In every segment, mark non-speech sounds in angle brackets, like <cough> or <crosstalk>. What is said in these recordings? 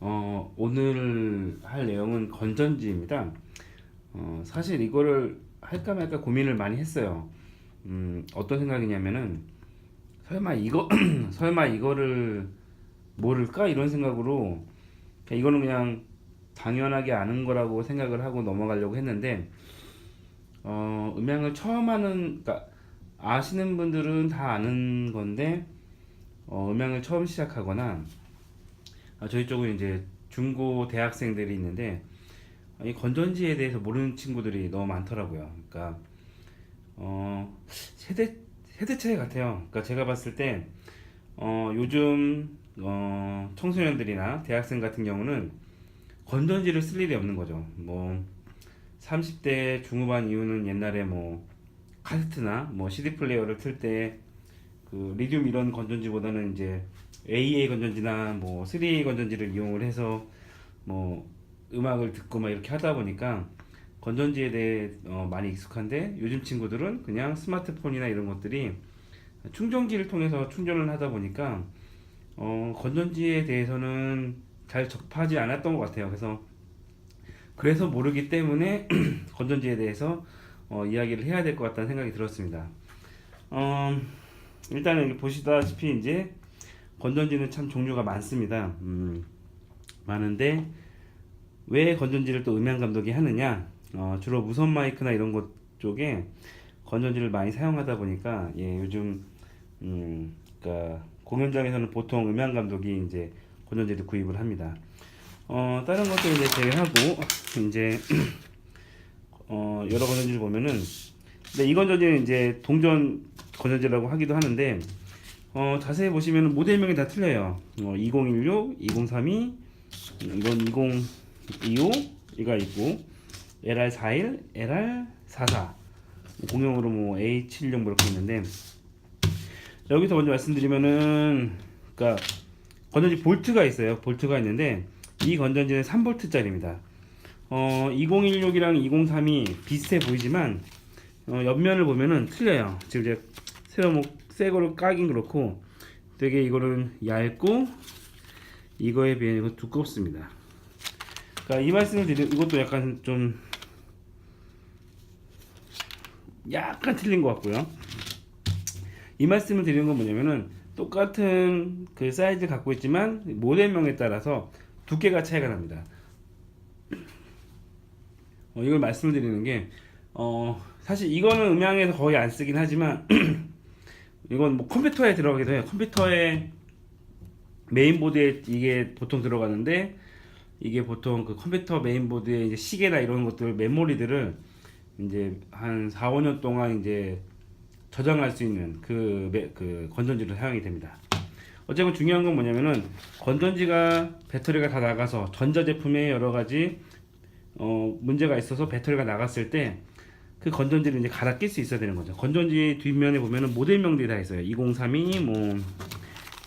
어, 오늘 할 내용은 건전지입니다. 어, 사실 이거를 할까 말까 고민을 많이 했어요. 음, 어떤 생각이냐면은 설마 이거 <clears throat> 설마 이거를 모를까 이런 생각으로 그냥 이거는 그냥 당연하게 아는 거라고 생각을 하고 넘어가려고 했는데 어, 음향을 처음 하는 그러니까 아시는 분들은 다 아는 건데 어, 음향을 처음 시작하거나 아, 저희 쪽은 이제 중고 대학생들이 있는데 아, 이 건전지에 대해서 모르는 친구들이 너무 많더라고요. 그러니까 어, 세대 세대 차이 같아요. 그러니까 제가 봤을 때 어, 요즘 어, 청소년들이나 대학생 같은 경우는 건전지를 쓸 일이 없는 거죠. 뭐 30대 중후반 이후는 옛날에 뭐 카세트나 뭐 CD 플레이어를 틀 때 그 리튬 이런 건전지보다는 이제 AA 건전지나 뭐 3A 건전지를 이용을 해서 뭐 음악을 듣고 막 이렇게 하다 보니까 건전지에 대해 어, 많이 익숙한데 요즘 친구들은 그냥 스마트폰이나 이런 것들이 충전기를 통해서 충전을 하다 보니까 어, 건전지에 대해서는 잘 접하지 않았던 것 같아요. 그래서 그래서 모르기 때문에 <clears throat> 건전지에 대해서 어, 이야기를 해야 될 것 같다는 생각이 들었습니다. 어, 일단은 보시다시피 이제 건전지는 참 종류가 많습니다. 음, 많은데 왜 건전지를 또 음향 감독이 하느냐? 어, 주로 무선 마이크나 이런 것 쪽에 건전지를 많이 사용하다 보니까 예, 요즘 음, 그러니까 공연장에서는 보통 음향 감독이 이제 건전지를 구입을 합니다. 어, 다른 것도 이제 제외하고 이제 <clears throat> 어, 여러 건전지를 보면은 근데 이 건전지는 이제 동전 건전지라고 하기도 하는데 어, 자세히 보시면 모델명이 다 틀려요. 어, 2016, 2032, 이건 2025 이가 있고 LR41, LR44 공용으로 뭐 A76 뭐 이렇게 있는데 여기서 먼저 말씀드리면은 그러니까 건전지 볼트가 있어요. 볼트가 있는데 이 건전지는 3볼트짜리입니다. 어, 2016이랑 2032 비슷해 보이지만 어, 옆면을 보면은 틀려요. 지금 이제 새로 뭐새 거를 까긴 그렇고 되게 이거는 얇고 이거에 비해 이거 두껍습니다. 그러니까 이 말씀을 드리 이것도 약간 좀 약간 틀린 것 같고요. 이 말씀을 드리는 건 뭐냐면은 똑같은 그 사이즈를 갖고 있지만 모델명에 따라서 두께가 차이가 납니다. 어, 이걸 말씀을 드리는 게 어, 사실 이거는 음향에서 거의 안 쓰긴 하지만 <clears throat> 이건 뭐 컴퓨터에 들어가기도 해요. 컴퓨터에 메인보드에 이게 보통 들어가는데 이게 보통 그 컴퓨터 메인보드에 이제 시계나 이런 것들 메모리들을 이제 한 4, 5년 동안 이제 저장할 수 있는 그, 매- 그 건전지를 사용이 됩니다. 어쨌든 중요한 건 뭐냐면은 건전지가 배터리가 다 나가서 전자제품에 여러 가지 어, 문제가 있어서 배터리가 나갔을 때 그 건전지를 이제 갈아 낄 수 있어야 되는 거죠. 건전지 뒷면에 보면은 모델명들이 다 있어요. 2032, 뭐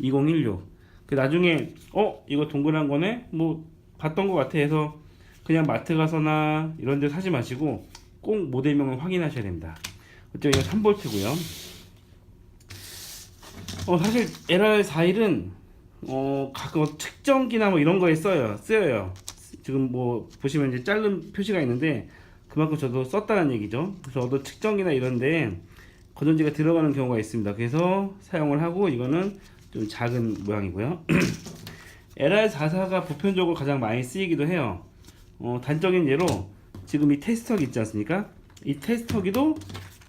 2016. 그 나중에 어 이거 동그란 거네, 뭐 봤던 것 같아 해서 그냥 마트 가서나 이런 데 사지 마시고 꼭 모델명을 확인하셔야 됩니다. 어쨌든 이거 3볼트고요. 어 사실 LR41은 어 가끔 측정기나 뭐 이런 거에 써요. 쓰여요. 지금 뭐 보시면 이제 자른 표시가 있는데 그만큼 저도 썼다는 얘기죠. 그래서 저도 측정기나 이런데 건전지가 들어가는 경우가 있습니다. 그래서 사용을 하고 이거는 좀 작은 모양이고요. <clears throat> LR44가 보편적으로 가장 많이 쓰이기도 해요. 어, 단적인 예로 지금 이 테스터기 있지 않습니까? 이 테스터기도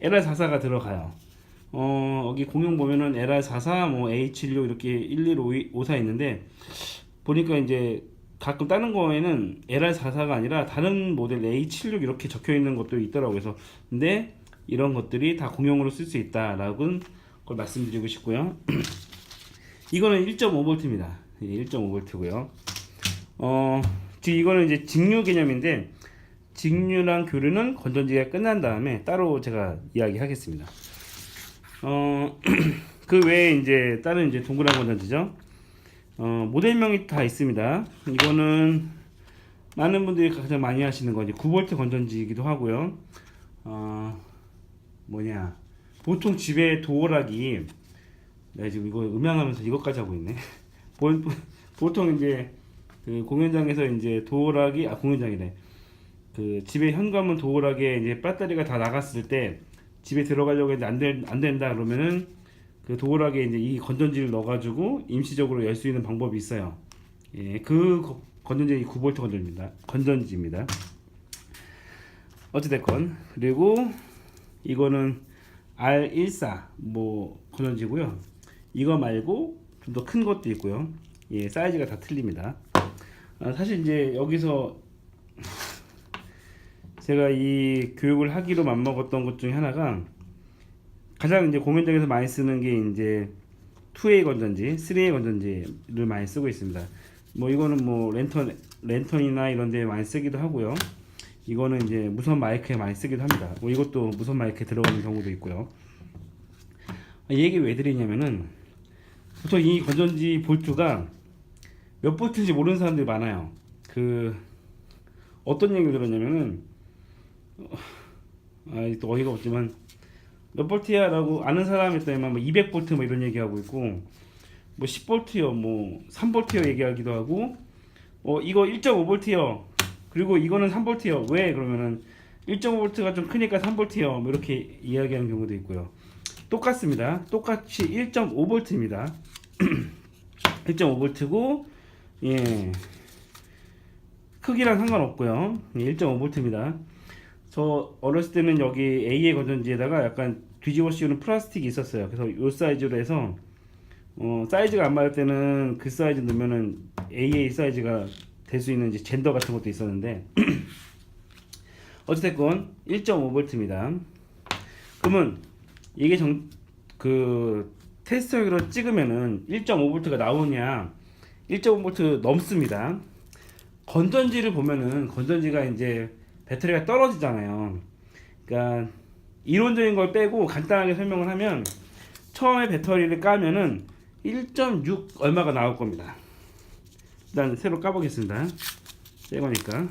LR44가 들어가요. 어, 여기 공용 보면은 LR44, 뭐 A76 이렇게 11554 있는데 보니까 이제 가끔 다른 거에는 LR44가 아니라 다른 모델 A76 이렇게 적혀 있는 것도 있더라고요. 그래서 근데 이런 것들이 다 공용으로 쓸 수 있다라고 걸 말씀드리고 싶고요. <clears throat> 이거는 1.5V입니다. 1.5V고요. 어, 지금 이거는 이제 직류 개념인데 직류랑 교류는 건전지가 끝난 다음에 따로 제가 이야기하겠습니다. 어, <clears throat> 그 외에 이제 다른 이제 동그란 건전지죠. 어, 모델명이 다 있습니다. 이거는 많은 분들이 가장 많이 하시는 건 이제 9V 건전지이기도 하고요. 어, 뭐냐. 보통 집에 도어락이 내가 지금 이거 음향하면서 이것까지 하고 있네. <laughs> 보- 보통 이제 그 공연장에서 이제 도어락이 아 공연장이래. 그 집에 현관문 도어락에 이제 배터리가 다 나갔을 때 집에 들어가려고 했는데 안, 된, 안 된다 그러면은 그 도어락에 이제 이 건전지를 넣어가지고 임시적으로 열 수 있는 방법이 있어요. 예, 그 거- 건전지 9V 건전지입니다. 건전지입니다. 어찌됐건 그리고 이거는 R14 뭐 건전지고요. 이거 말고 좀 더 큰 것도 있고요. 예, 사이즈가 다 틀립니다. 아, 사실 이제 여기서 제가 이 교육을 하기로 맘먹었던 것 중에 하나가 가장 이제 공연장에서 많이 쓰는 게 이제 2A 건전지, 3A 건전지를 많이 쓰고 있습니다. 뭐 이거는 뭐 랜턴 랜턴이나 이런 데 많이 쓰기도 하고요. 이거는 이제 무선 마이크에 많이 쓰기도 합니다. 뭐 이것도 무선 마이크에 들어가는 경우도 있고요. 이 얘기 왜 드리냐면은 보통 이 건전지 볼트가 몇 볼트인지 모르는 사람들이 많아요. 그 어떤 얘기를 들었냐면은 아 또 어이가 없지만 몇 볼트야 라고 아는 사람이 있다면 뭐 200볼트 뭐 이런 얘기하고 있고 뭐 10볼트요 뭐 3볼트요 얘기하기도 하고 어 이거 1.5볼트요. 그리고 이거는 3볼트요. 왜? 그러면은 1.5볼트가 좀 크니까 3볼트요. 뭐 이렇게 이야기하는 경우도 있고요. 똑같습니다. 똑같이 1.5볼트입니다. 1.5볼트고 <clears throat> 예. 크기랑 상관없고요. 1.5볼트입니다 저 어렸을 때는 여기 AA 건전지에다가 약간 뒤집어 씌우는 플라스틱이 있었어요. 그래서 요 사이즈로 해서 어, 사이즈가 안 맞을 때는 그 사이즈 넣으면은 AA 사이즈가 될 수 있는 이제 젠더 같은 것도 있었는데 <clears throat> 어찌됐건 1.5V입니다. 그러면 이게 정, 그 테스터기로 찍으면은 1.5V가 나오냐? 1.5V 넘습니다. 건전지를 보면은 건전지가 이제 배터리가 떨어지잖아요. 그러니까 이론적인 걸 빼고 간단하게 설명을 하면 처음에 배터리를 까면은 1.6 얼마가 나올 겁니다. 일단 새로 까보겠습니다. 새 거니까.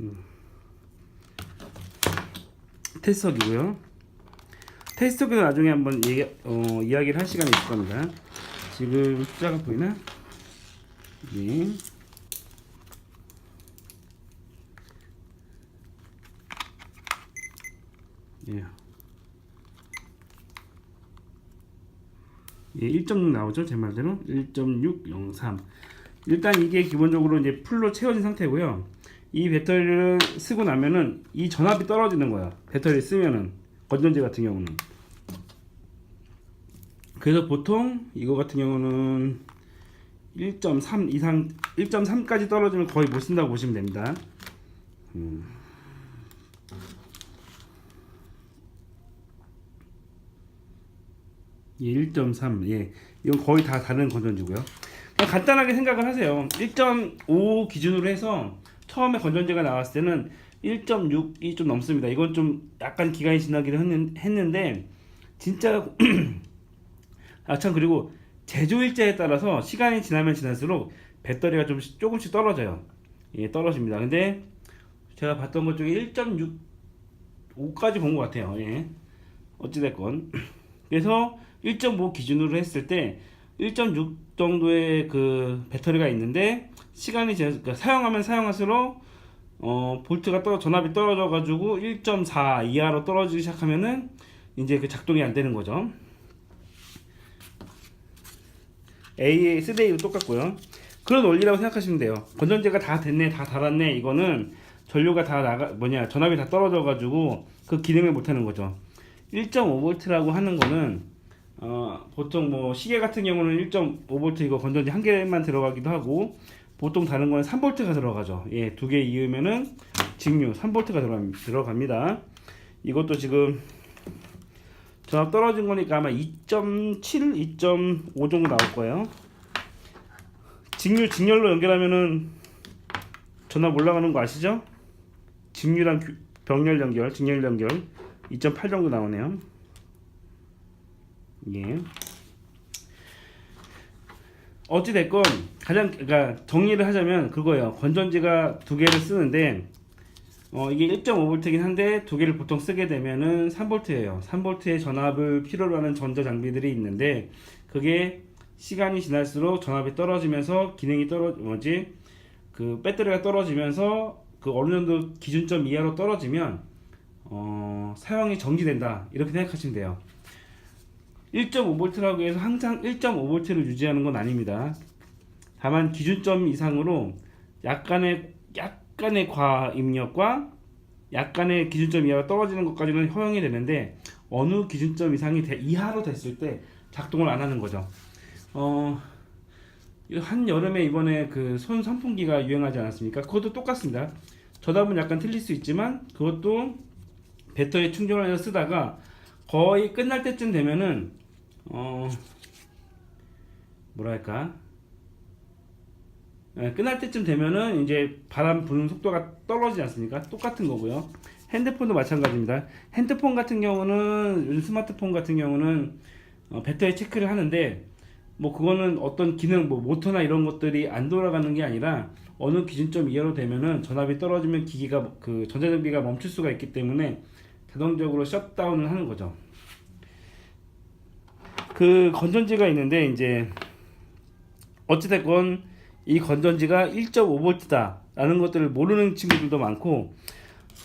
음. 테스터기고요. 테스터기는 나중에 한번 얘기, 어, 이야기를 할 시간이 있을 겁니다. 지금 숫자가 보이나? 예. 예. 예, 1.6 나오죠? 제 말대로 1.603. 일단 이게 기본적으로 이제 풀로 채워진 상태고요. 이 배터리를 쓰고 나면은 이 전압이 떨어지는 거야. 배터리 쓰면은 건전지 같은 경우는. 그래서 보통 이거 같은 경우는 1.3 이상 1.3까지 떨어지면 거의 못 쓴다고 보시면 됩니다. 음. 예, 1.3. 예. 이건 거의 다 다른 건전지고요. 그냥 간단하게 생각을 하세요. 1.5 기준으로 해서 처음에 건전지가 나왔을 때는 1.6이 좀 넘습니다. 이건 좀 약간 기간이 지나기도 했는, 했는데 진짜 <clears throat> 아 참 그리고 제조일자에 따라서 시간이 지나면 지날수록 배터리가 좀 조금씩 떨어져요. 예, 떨어집니다. 근데 제가 봤던 것 중에 1.65까지 본 것 같아요. 예. 어찌됐건. <clears throat> 그래서 1.5 기준으로 했을 때 1.6 정도의 그 배터리가 있는데 시간이 지나 그러니까 사용하면 사용할수록 어 볼트가 떨어 전압이 떨어져 가지고 1.4 이하로 떨어지기 시작하면은 이제 그 작동이 안 되는 거죠. AA, 3A도 똑같고요. 그런 원리라고 생각하시면 돼요. 건전지가 다 됐네, 다 달았네. 이거는 전류가 다 나가 뭐냐 전압이 다 떨어져 가지고 그 기능을 못 하는 거죠. 1.5V라고 하는 거는 어, 보통 뭐 시계 같은 경우는 1.5V 이거 건전지 한 개만 들어가기도 하고 보통 다른 거는 3V가 들어가죠. 예, 두 개 이으면은 직류 3V가 들어갑, 들어갑니다. 이것도 지금 전압 떨어진 거니까 아마 2.7, 2.5 정도 나올 거예요. 직류 직렬로 연결하면은 전압 올라가는 거 아시죠? 직류랑 규- 병렬 연결, 직렬 연결 2.8 정도 나오네요. 예. 어찌 됐건 가장 그러니까 정리를 하자면 그거예요. 건전지가 두 개를 쓰는데 어, 이게 1.5V이긴 한데 두 개를 보통 쓰게 되면은 3V예요. 3V의 전압을 필요로 하는 전자 장비들이 있는데 그게 시간이 지날수록 전압이 떨어지면서 기능이 떨어 뭐지 그 배터리가 떨어지면서 그 어느 정도 기준점 이하로 떨어지면 어, 사용이 정지된다 이렇게 생각하시면 돼요. 1.5V라고 해서 항상 1.5V를 유지하는 건 아닙니다. 다만 기준점 이상으로 약간의 약 간의 과입력과 약간의 기준점 이하로 떨어지는 것까지는 허용이 되는데 어느 기준점 이상이 돼- 이하로 됐을 때 작동을 안 하는 거죠. 어, 한 여름에 이번에 그 손 선풍기가 유행하지 않았습니까? 그것도 똑같습니다. 저답은 약간 틀릴 수 있지만 그것도 배터리 충전을 해서 쓰다가 거의 끝날 때쯤 되면은 어 뭐랄까 예, 끝날 때쯤 되면은 이제 바람 부는 속도가 떨어지지 않습니까? 똑같은 거고요. 핸드폰도 마찬가지입니다. 핸드폰 같은 경우는 요즘 스마트폰 같은 경우는 어, 배터리 체크를 하는데 뭐 그거는 어떤 기능 뭐 모터나 이런 것들이 안 돌아가는 게 아니라 어느 기준점 이하로 되면은 전압이 떨어지면 기기가 그 전자장비가 멈출 수가 있기 때문에 자동적으로 셧다운을 하는 거죠. 그 건전지가 있는데 이제 어찌됐건 이 건전지가 1.5V다 라는 것들을 모르는 친구들도 많고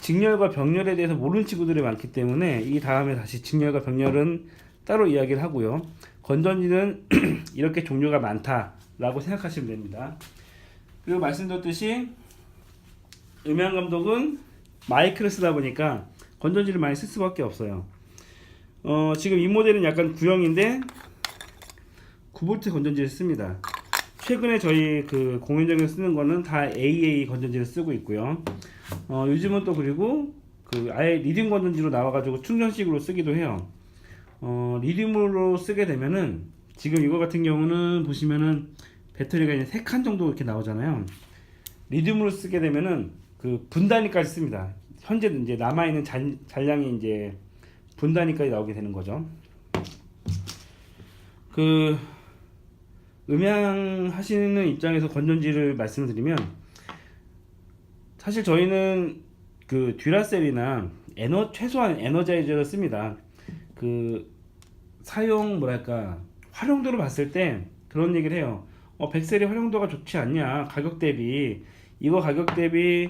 직렬과 병렬에 대해서 모르는 친구들이 많기 때문에 이 다음에 다시 직렬과 병렬은 따로 이야기를 하고요. 건전지는 <clears throat> 이렇게 종류가 많다라고 생각하시면 됩니다. 그리고 말씀드렸듯이 음향 감독은 마이크를 쓰다 보니까 건전지를 많이 쓸 수밖에 없어요. 어, 지금 이 모델은 약간 구형인데 9V 건전지를 씁니다. 최근에 저희 그 공연장에서 쓰는 거는 다 AA 건전지를 쓰고 있고요. 어, 요즘은 또 그리고 그 아예 리튬 건전지로 나와가지고 충전식으로 쓰기도 해요. 어, 리튬으로 쓰게 되면은 지금 이거 같은 경우는 보시면은 배터리가 이제 세 칸 정도 이렇게 나오잖아요. 리튬으로 쓰게 되면은 그 분단위까지 씁니다. 현재 이제 남아 있는 잔, 잔량이 이제 분단위까지 나오게 되는 거죠. 그 음향 하시는 입장에서 건전지를 말씀을 드리면 사실 저희는 그 듀라셀이나 에너 최소한 에너자이저를 씁니다. 그 사용 뭐랄까 활용도를 봤을 때 그런 얘기를 해요. 어, 백셀이 활용도가 좋지 않냐 가격 대비 이거 가격 대비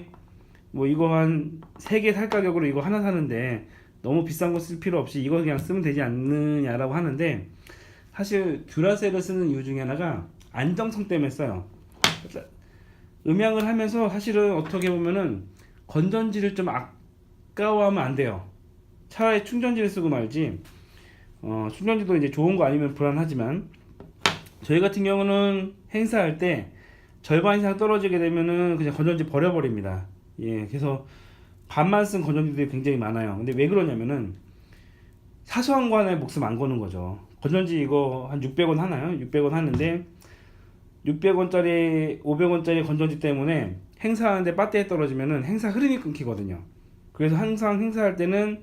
뭐 이거 한 세 개 살 가격으로 이거 하나 사는데 너무 비싼 거 쓸 필요 없이 이거 그냥 쓰면 되지 않느냐라고 하는데 사실 듀라셀을 쓰는 이유 중에 하나가 안정성 때문에 써요. 음향을 하면서 사실은 어떻게 보면은 건전지를 좀 아까워하면 안 돼요. 차라리 충전지를 쓰고 말지. 어, 충전지도 이제 좋은 거 아니면 불안하지만 저희 같은 경우는 행사할 때 절반 이상 떨어지게 되면은 그냥 건전지 버려버립니다. 예, 그래서 반만 쓴 건전지들이 굉장히 많아요. 근데 왜 그러냐면은 사소한 거 하나에 목숨 안 거는 거죠. 건전지 이거 한 600원 하나요? 600원 하는데 600원짜리, 500원짜리 건전지 때문에 행사하는데 배터리 떨어지면은 행사 흐름이 끊기거든요. 그래서 항상 행사할 때는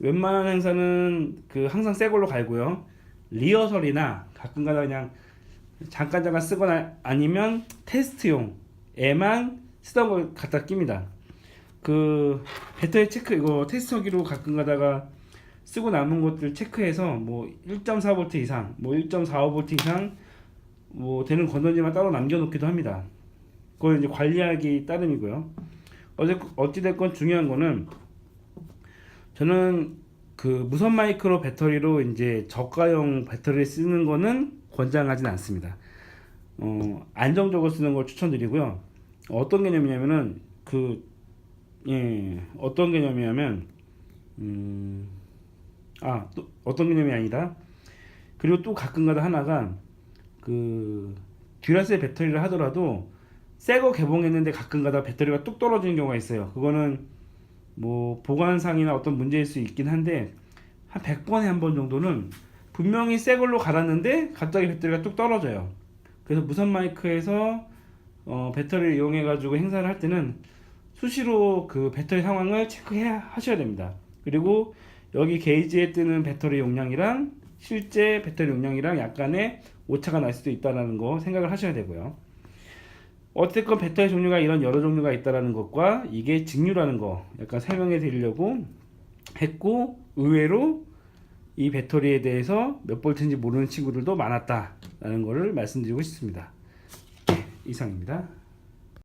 웬만한 행사는 그 항상 새 걸로 갈고요. 리허설이나 가끔가다 그냥 잠깐 잠깐 쓰거나 아니면 테스트용에만 쓰던 걸 갖다 낍니다. 그 배터리 체크 이거 테스터기로 가끔 가다가 쓰고 남은 것들 체크해서 뭐 1.4V 이상, 뭐 1.45V 이상 뭐 되는 건전지만 따로 남겨놓기도 합니다. 그걸 이제 관리하기 따름이고요. 어제 어찌됐건 중요한 거는 저는 그 무선 마이크로 배터리로 이제 저가형 배터리를 쓰는 거는 권장하진 않습니다. 어, 안정적으로 쓰는 걸 추천드리고요. 어떤 개념이냐면은 그 예, 어떤 개념이냐면 음, 아, 또 어떤 개념이 아니다. 그리고 또 가끔가다 하나가 그 듀라셀 배터리를 하더라도 새 거 개봉했는데 가끔가다 배터리가 뚝 떨어지는 경우가 있어요. 그거는 뭐 보관상이나 어떤 문제일 수 있긴 한데 한 100번에 한 번 정도는 분명히 새 걸로 갈았는데 갑자기 배터리가 뚝 떨어져요. 그래서 무선 마이크에서 어, 배터리를 이용해 가지고 행사를 할 때는 수시로 그 배터리 상황을 체크해 하셔야 됩니다. 그리고 여기 게이지에 뜨는 배터리 용량이랑 실제 배터리 용량이랑 약간의 오차가 날 수도 있다는 거 생각을 하셔야 되고요. 어쨌건 배터리 종류가 이런 여러 종류가 있다라는 것과 이게 직류라는 거 약간 설명해 드리려고 했고 의외로 이 배터리에 대해서 몇 볼트인지 모르는 친구들도 많았다라는 거를 말씀드리고 싶습니다. 네, 이상입니다.